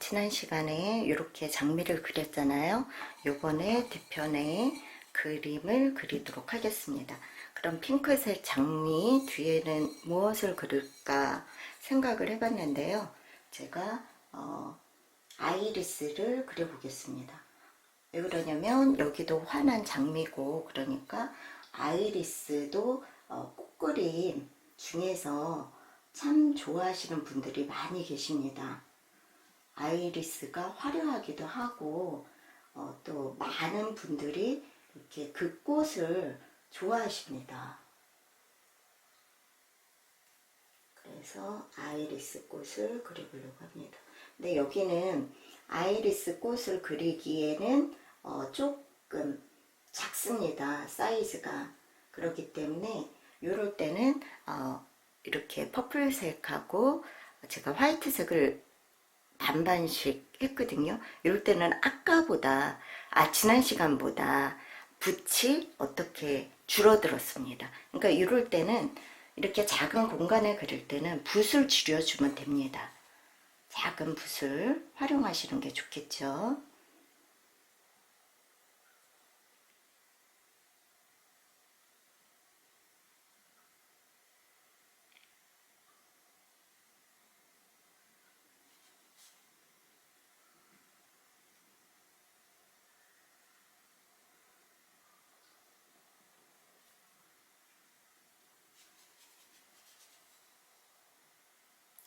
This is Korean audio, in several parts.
지난 시간에 이렇게 장미를 그렸잖아요. 요번에 뒤편에 그림을 그리도록 하겠습니다. 그럼 핑크색 장미 뒤에는 무엇을 그릴까 생각을 해봤는데요. 제가 어, 아이리스를 그려보겠습니다. 왜 그러냐면 여기도 환한 장미고 그러니까 아이리스도 어, 꽃그림 중에서 참 좋아하시는 분들이 많이 계십니다. 아이리스가 화려하기도 하고 어, 또 많은 분들이 이렇게 그 꽃을 좋아하십니다. 그래서 아이리스 꽃을 그려보려고 합니다. 근데 여기는 아이리스 꽃을 그리기에는 어, 조금 작습니다. 사이즈가. 그렇기 때문에 이럴 때는 어, 이렇게 퍼플색하고 제가 화이트색을 반반씩 했거든요. 이럴 때는 아까보다, 아, 지난 시간보다 붓이 어떻게 줄어들었습니다. 그러니까 이럴 때는 이렇게 작은 공간에 그릴 때는 붓을 줄여주면 됩니다. 작은 붓을 활용하시는 게 좋겠죠.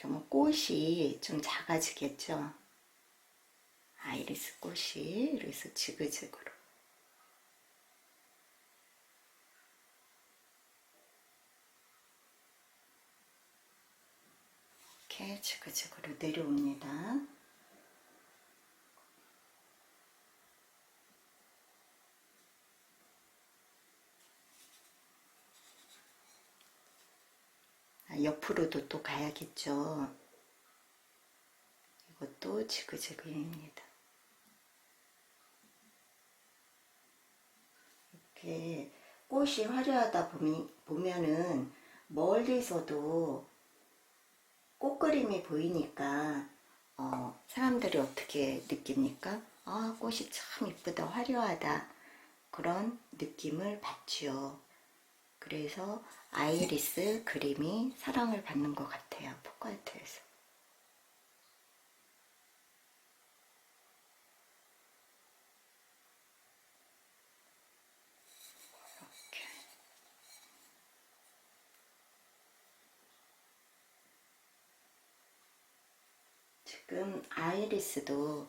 그러면 꽃이 좀 작아지겠죠. 아이리스 꽃이 그래서 지그재그로 이렇게 지그재그로 내려옵니다. 아, 옆으로도 또 가야겠죠. 이것도 지그재그입니다. 이렇게 꽃이 화려하다 보미, 보면은 멀리서도 꽃 그림이 보이니까 어, 사람들이 어떻게 느낍니까? 아, 꽃이 참 이쁘다, 화려하다. 그런 느낌을 받지요. 그래서 아이리스 그림이 사랑을 받는 것 같아요. 포카이트에서. 지금 아이리스도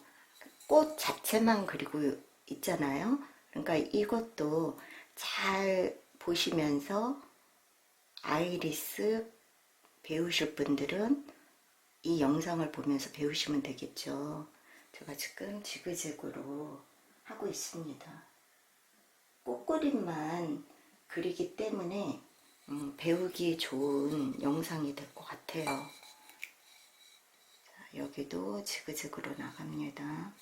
꽃 자체만 그리고 있잖아요. 그러니까 이것도 잘 보시면서 아이리스 배우실 분들은 이 영상을 보면서 배우시면 되겠죠. 제가 지금 지그재그로 하고 있습니다. 꽃그림만 그리기 때문에 음, 배우기 좋은 영상이 될 것 같아요. 자, 여기도 지그재그로 나갑니다.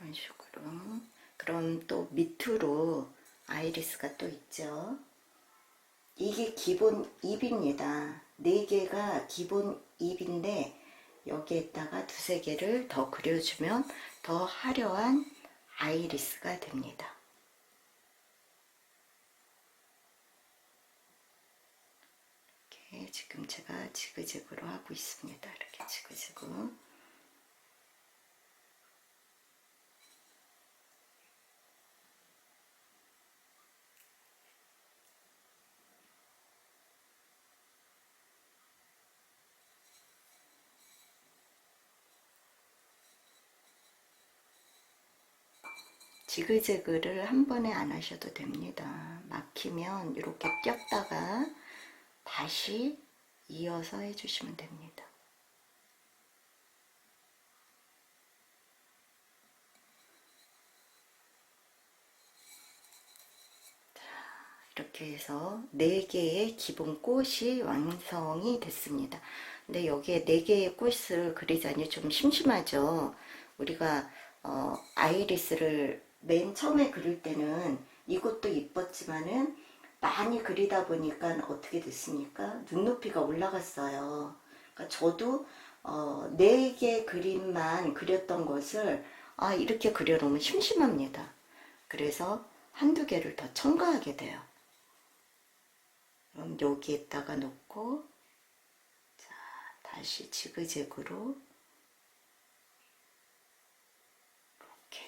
이런 식으로. 그럼 또 밑으로 아이리스가 또 있죠. 이게 기본 잎입니다. 네 개가 기본 잎인데 여기에다가 두세 개를 더 그려주면 더 화려한 아이리스가 됩니다. 이렇게 지금 제가 지그재그로 하고 있습니다. 이렇게 지그재그. 지그재그를 한 번에 안 하셔도 됩니다. 막히면 이렇게 꼈다가 다시 이어서 해주시면 됩니다. 이렇게 해서 4개의 기본 꽃이 완성이 됐습니다. 근데 여기에 4개의 꽃을 그리자니 좀 심심하죠. 우리가 어, 아이리스를 맨 처음에 그릴 때는 이것도 이뻤지만은 많이 그리다 보니까 어떻게 됐습니까? 눈높이가 올라갔어요. 그러니까 저도 어, 4개 그림만 그렸던 것을 아, 이렇게 그려놓으면 심심합니다. 그래서 한두 개를 더 첨가하게 돼요. 그럼 여기에다가 놓고 자 다시 지그재그로 이렇게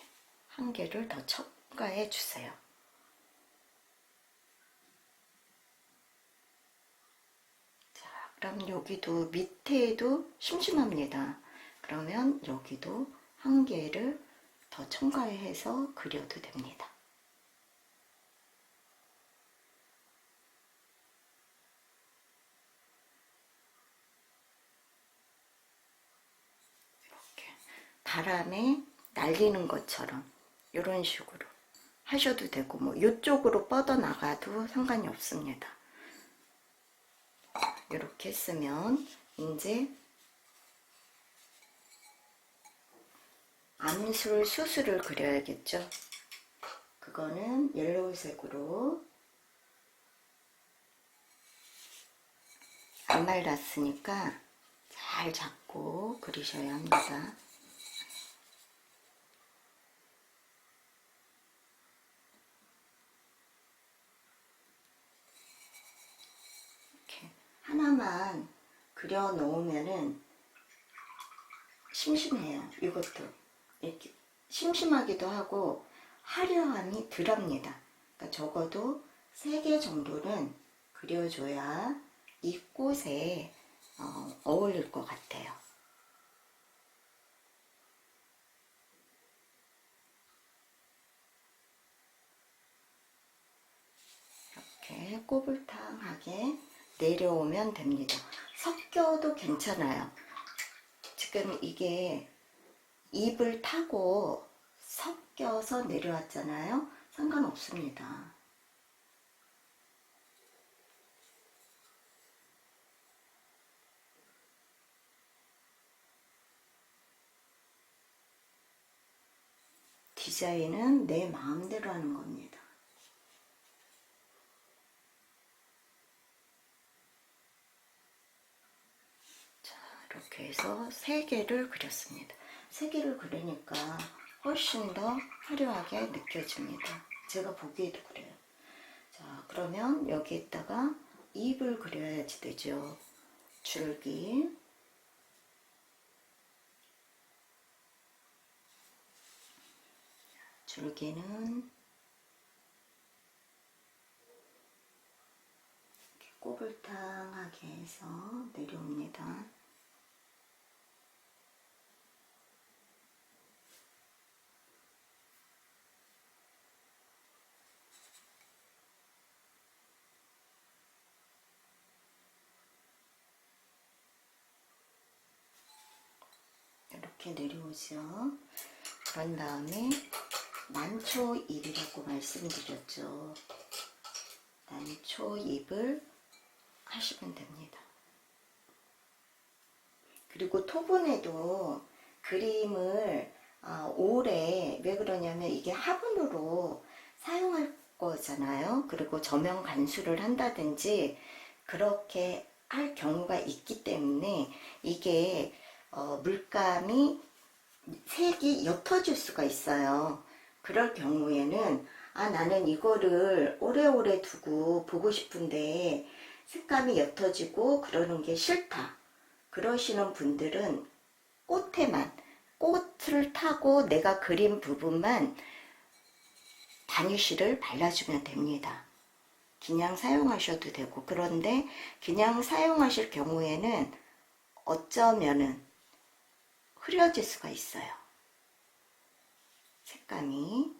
한 개를 더 첨가해 주세요. 자 그럼 여기도 밑에도 심심합니다. 그러면 여기도 한 개를 더 첨가해서 그려도 됩니다. 이렇게 바람에 날리는 것처럼 이런 식으로 하셔도 되고 뭐 이쪽으로 뻗어 나가도 상관이 없습니다. 이렇게 했으면 이제 암술 수술을 그려야겠죠. 그거는 옐로우색으로 안 말랐으니까 잘 잡고 그리셔야 합니다. 이렇게 하나만 그려 놓으면은 심심해요. 이것도 이렇게 심심하기도 하고 화려함이 덜합니다. 그러니까 적어도 세개 정도는 그려줘야 이 꽃에 어, 어울릴 것 같아요. 이렇게 꼬불탕하게 내려오면 됩니다. 섞여도 괜찮아요. 지금 이게 입을 타고 섞여서 내려왔잖아요. 상관없습니다. 디자인은 내 마음대로 하는 겁니다. 자, 이렇게 해서 세 개를 그렸습니다. 세 개를 그리니까 훨씬 더 화려하게 느껴집니다. 제가 보기에도 그래요. 자, 그러면 여기에다가 잎을 그려야지 되죠. 줄기. 줄기는 꼬불탕하게 해서 내려옵니다. 이렇게 내려오죠. 그런 다음에 난초 잎이라고 말씀드렸죠. 난초 잎을 하시면 됩니다. 그리고 토분에도 그림을 아, 오래 왜 그러냐면 이게 화분으로 사용할 거잖아요. 그리고 저명 간수를 한다든지 그렇게 할 경우가 있기 때문에 이게 어, 물감이 색이 옅어질 수가 있어요. 그럴 경우에는 아 나는 이거를 오래오래 두고 보고 싶은데 색감이 옅어지고 그러는 게 싫다. 그러시는 분들은 꽃에만 꽃을 타고 내가 그린 부분만 바니쉬를 발라주면 됩니다. 그냥 사용하셔도 되고 그런데 그냥 사용하실 경우에는 어쩌면은 흐려질 수가 있어요. 색감이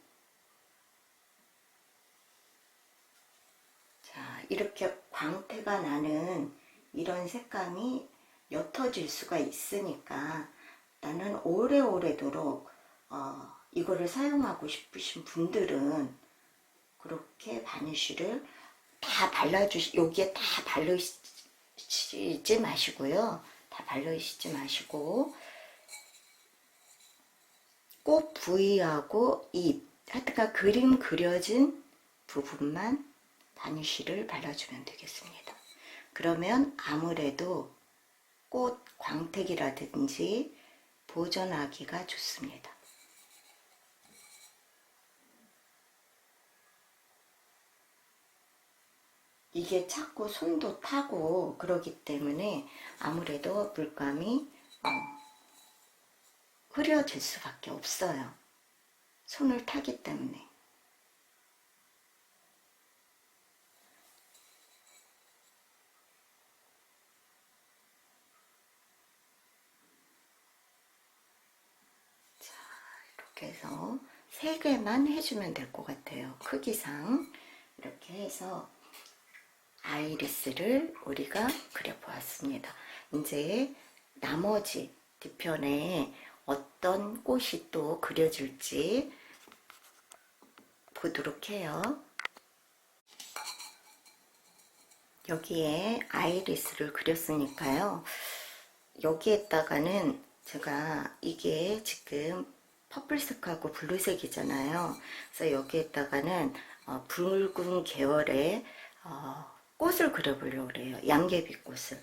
자 이렇게 광태가 나는 이런 색감이 옅어질 수가 있으니까 나는 오래오래도록 어, 이거를 사용하고 싶으신 분들은 그렇게 바니쉬를 다 발라주시, 여기에 다 바르시지 마시고요. 다 바르시지 마시고, 꼭 부위하고 입, 하여튼가 그림 그려진 부분만 바니쉬를 발라주면 되겠습니다. 그러면 아무래도 꽃 광택이라든지 보존하기가 좋습니다. 이게 자꾸 손도 타고 그러기 때문에 아무래도 물감이 어, 흐려질 수밖에 없어요. 손을 타기 때문에. 자, 이렇게 해서 세 개만 해주면 될 것 같아요. 크기상. 이렇게 해서 아이리스를 우리가 그려보았습니다. 이제 나머지 뒤편에 어떤 꽃이 또 그려질지 보도록 해요. 여기에 아이리스를 그렸으니까요. 여기에다가는 제가 이게 지금 퍼플색하고 블루색이잖아요. 그래서 여기에다가는 어, 붉은 계열의 어, 꽃을 그려보려고 그래요. 양귀비 꽃을.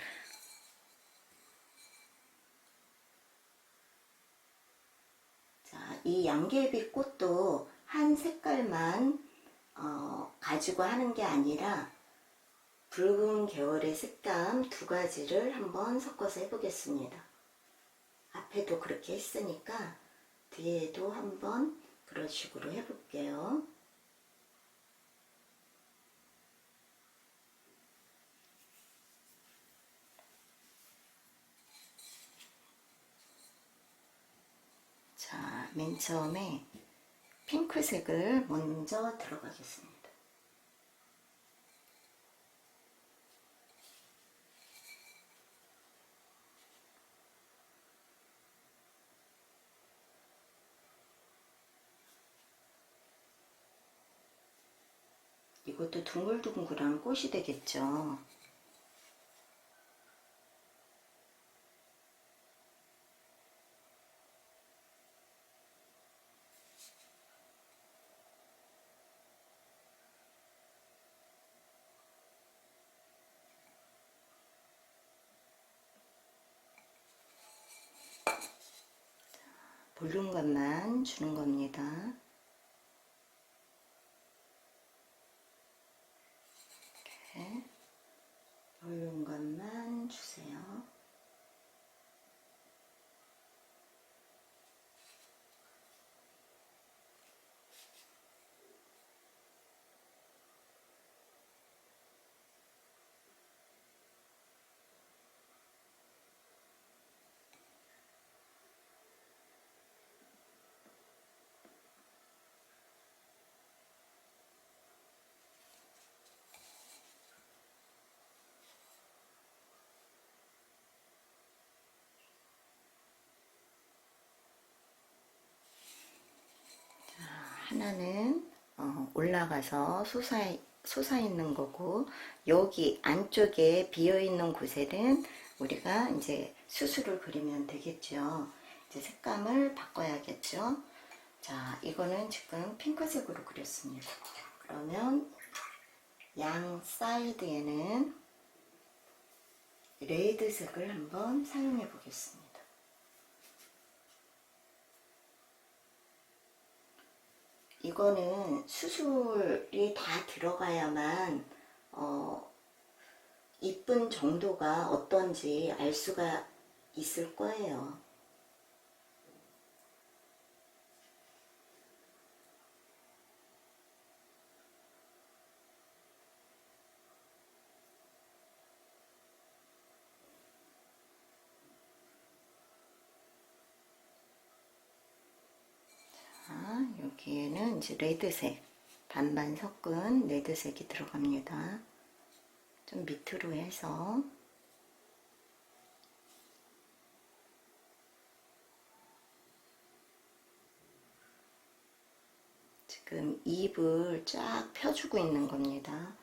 자, 이 양귀비 꽃도 한 색깔만 어, 가지고 하는 게 아니라 붉은 계열의 색감 두 가지를 한번 섞어서 해보겠습니다. 앞에도 그렇게 했으니까 뒤에도 한번 그런 식으로 해볼게요. 자, 맨 처음에 핑크색을 먼저 들어가겠습니다. 이것도 둥글둥글한 꽃이 되겠죠. 볼륨감만 주는 겁니다. 이렇게 볼륨감만 주세요. 하나는 어, 올라가서 솟아, 솟아 있는 거고 여기 안쪽에 비어 있는 곳에는 우리가 이제 수술을 그리면 되겠죠. 이제 색감을 바꿔야겠죠. 자, 이거는 지금 핑크색으로 그렸습니다. 그러면 양 사이드에는 레드색을 한번 사용해 보겠습니다. 이거는 수술이 다 들어가야만 어, 이쁜 정도가 어떤지 알 수가 있을 거예요. 여기에는 이제 레드색 반반 섞은 레드색이 들어갑니다. 좀 밑으로 해서 지금 입을 쫙 펴주고 있는 겁니다.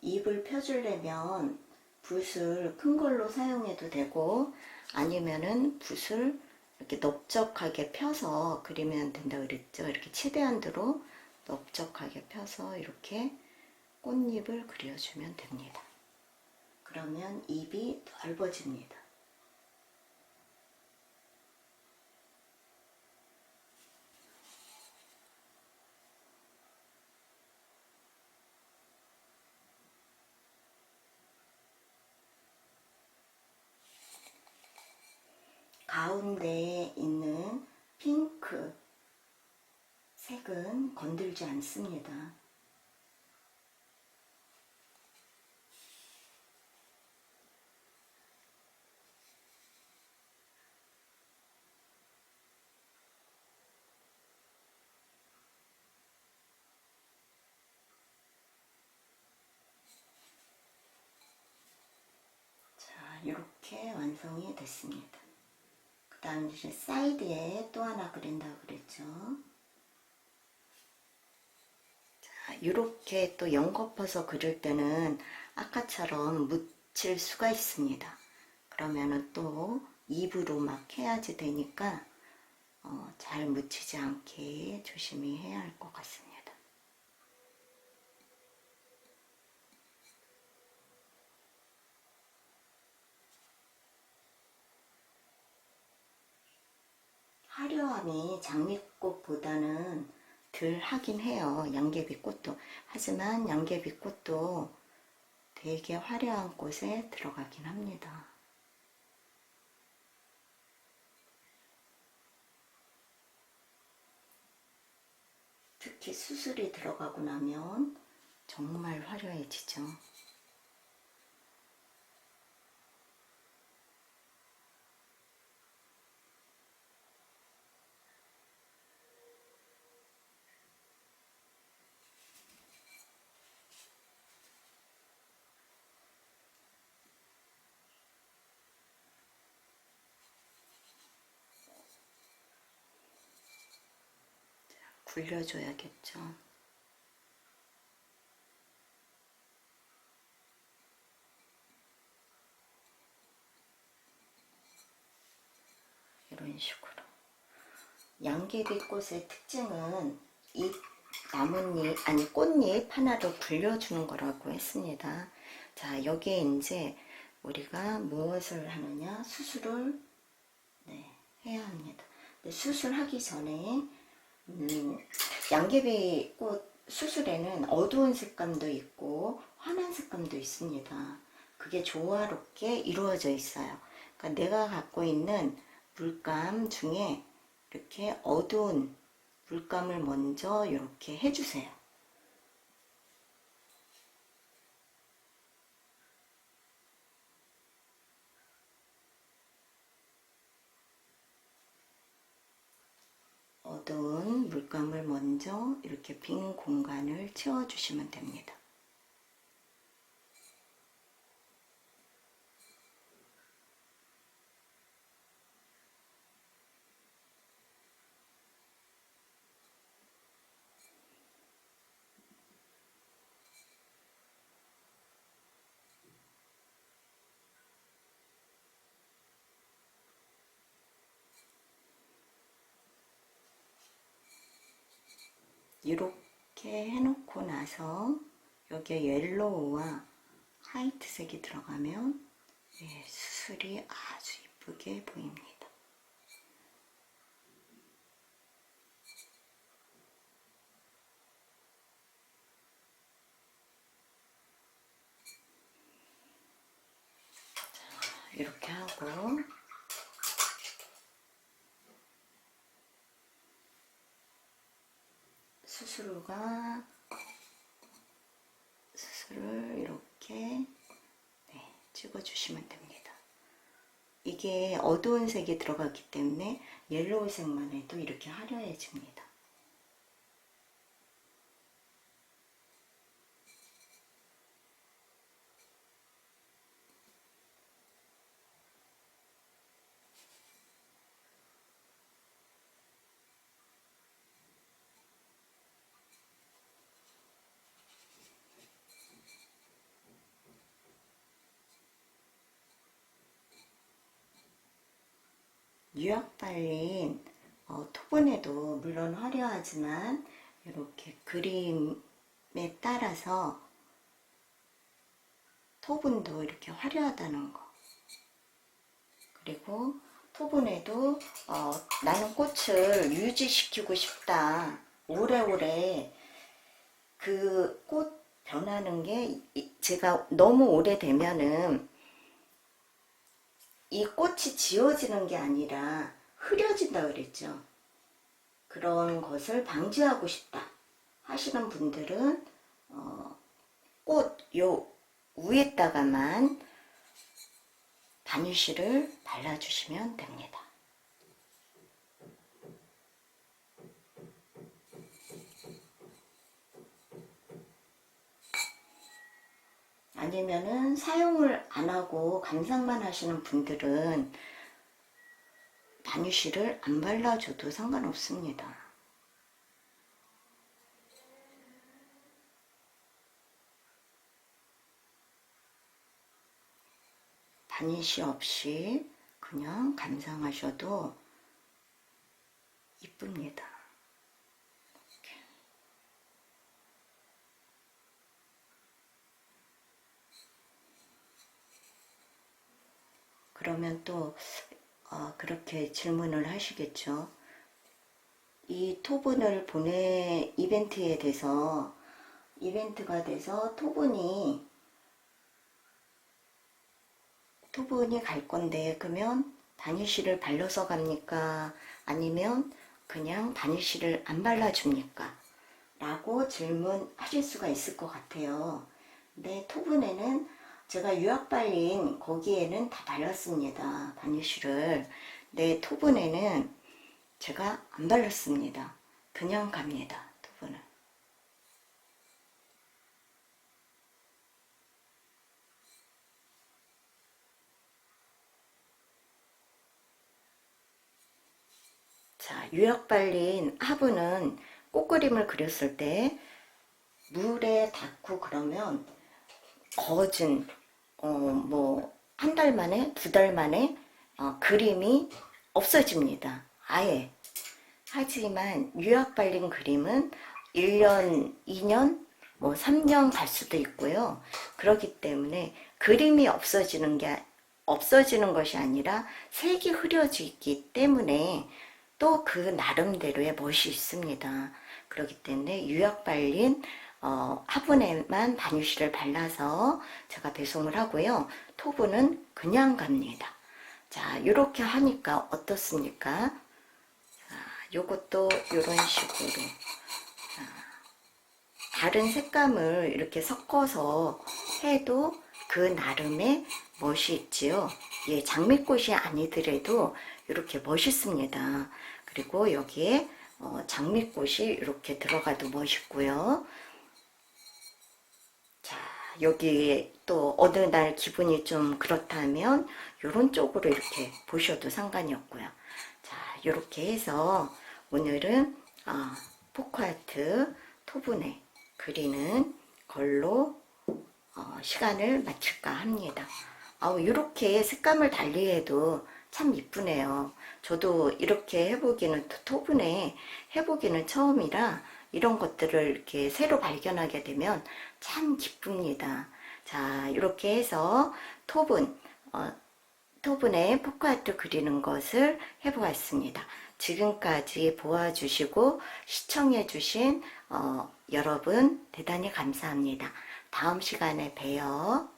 입을 펴주려면 붓을 큰 걸로 사용해도 되고 아니면은 붓을 이렇게 넓적하게 펴서 그리면 된다 그랬죠. 이렇게 최대한으로 넓적하게 펴서 이렇게 꽃잎을 그려주면 됩니다. 그러면 잎이 넓어집니다. 가운데에 있는 핑크 색은 건들지 않습니다. 자, 이렇게 완성이 됐습니다. 그 다음 이제 사이드에 또 하나 그린다 그랬죠. 자, 이렇게 또 연거퍼서 그릴 때는 아까처럼 묻힐 수가 있습니다. 그러면은 또 입으로 막 해야지 되니까 어, 잘 묻히지 않게 조심히 해야 할 것 같습니다. 화려함이 장미꽃보다는 덜 하긴 해요. 양귀비꽃도. 하지만 양귀비꽃도 되게 화려한 꽃에 들어가긴 합니다. 특히 수술이 들어가고 나면 정말 화려해지죠. 굴려줘야겠죠. 이런 식으로. 양귀비꽃의 특징은 이 나뭇잎, 아니 꽃잎 하나를 굴려주는 거라고 했습니다. 자, 여기에 이제 우리가 무엇을 하느냐? 수술을 네, 해야 합니다. 수술하기 전에 음, 양귀비 꽃 수술에는 어두운 색감도 있고 환한 색감도 있습니다. 그게 조화롭게 이루어져 있어요. 그러니까 내가 갖고 있는 물감 중에 이렇게 어두운 물감을 먼저 이렇게 해주세요. 어두운 물감을 먼저 이렇게 빈 공간을 채워주시면 됩니다. 이렇게 해놓고 나서 여기에 옐로우와 화이트색이 들어가면 예, 수술이 아주 이쁘게 보입니다. 자, 이렇게 하고 수수루가 수술을 이렇게 네, 찍어주시면 됩니다. 이게 어두운 색이 들어갔기 때문에 옐로우색만 해도 이렇게 화려해집니다. 유약 발린 어, 토본에도 물론 화려하지만 이렇게 그림에 따라서 토분도 이렇게 화려하다는 거. 그리고 토분에도 어, 나는 꽃을 유지시키고 싶다. 오래오래 그 꽃 변하는 게 이- 제가 너무 오래되면은 이 꽃이 지워지는 게 아니라 흐려진다 그랬죠. 그런 것을 방지하고 싶다 하시는 분들은 어, 꽃요 위에다가만 바니쉬를 발라주시면 됩니다. 아니면은 사용을 안 하고 감상만 하시는 분들은 바니쉬를 안 발라줘도 상관없습니다. 바니쉬 없이 그냥 감상하셔도 이쁩니다. 이렇게. 그러면 또 어, 그렇게 질문을 하시겠죠. 이 토분을 보내 이벤트에 대해서 이벤트가 돼서 토분이 토분이 갈 건데 그러면 바니쉬를 발라서 갑니까? 아니면 그냥 바니쉬를 안 발라줍니까? 라고 질문하실 수가 있을 것 같아요. 근데 토분에는 제가 유약 발린 거기에는 다 발랐습니다. 바니쉬를. 근데 토분에는 제가 안 발랐습니다. 그냥 갑니다. 토분은. 자, 유약 발린 화분은 꽃그림을 그렸을 때 물에 닿고 그러면 거진 어 뭐 한 달 만에 두 달 만에 어, 그림이 없어집니다. 아예. 하지만 유약 발린 그림은 1년, 2년, 뭐 3년 갈 수도 있고요. 그렇기 때문에 그림이 없어지는 게 없어지는 것이 아니라 색이 흐려지기 때문에 또 그 나름대로의 멋이 있습니다. 그렇기 때문에 유약 발린 어, 화분에만 바니쉬를 발라서 제가 배송을 하고요. 토분은 그냥 갑니다. 자, 이렇게 하니까 어떻습니까? 자, 요것도 이런 식으로 자, 다른 색감을 이렇게 섞어서 해도 그 나름의 멋이 있지요. 예, 장미꽃이 아니더라도 이렇게 멋있습니다. 그리고 여기에 어, 장미꽃이 이렇게 들어가도 멋있고요. 자, 여기 또 어느 날 기분이 좀 그렇다면 이런 쪽으로 이렇게 보셔도 상관이 없고요. 자, 이렇게 해서 오늘은 어, 포크아트 토분에 그리는 걸로 어, 시간을 마칠까 합니다. 아우, 이렇게 색감을 달리해도 참 이쁘네요. 저도 이렇게 해보기는 토- 토분에 해보기는 처음이라 이런 것들을 이렇게 새로 발견하게 되면 참 기쁩니다. 자, 이렇게 해서 토분, 어, 토분에 포크아트 그리는 것을 해보았습니다. 지금까지 보아주시고 시청해주신 어, 여러분 대단히 감사합니다. 다음 시간에 봬요.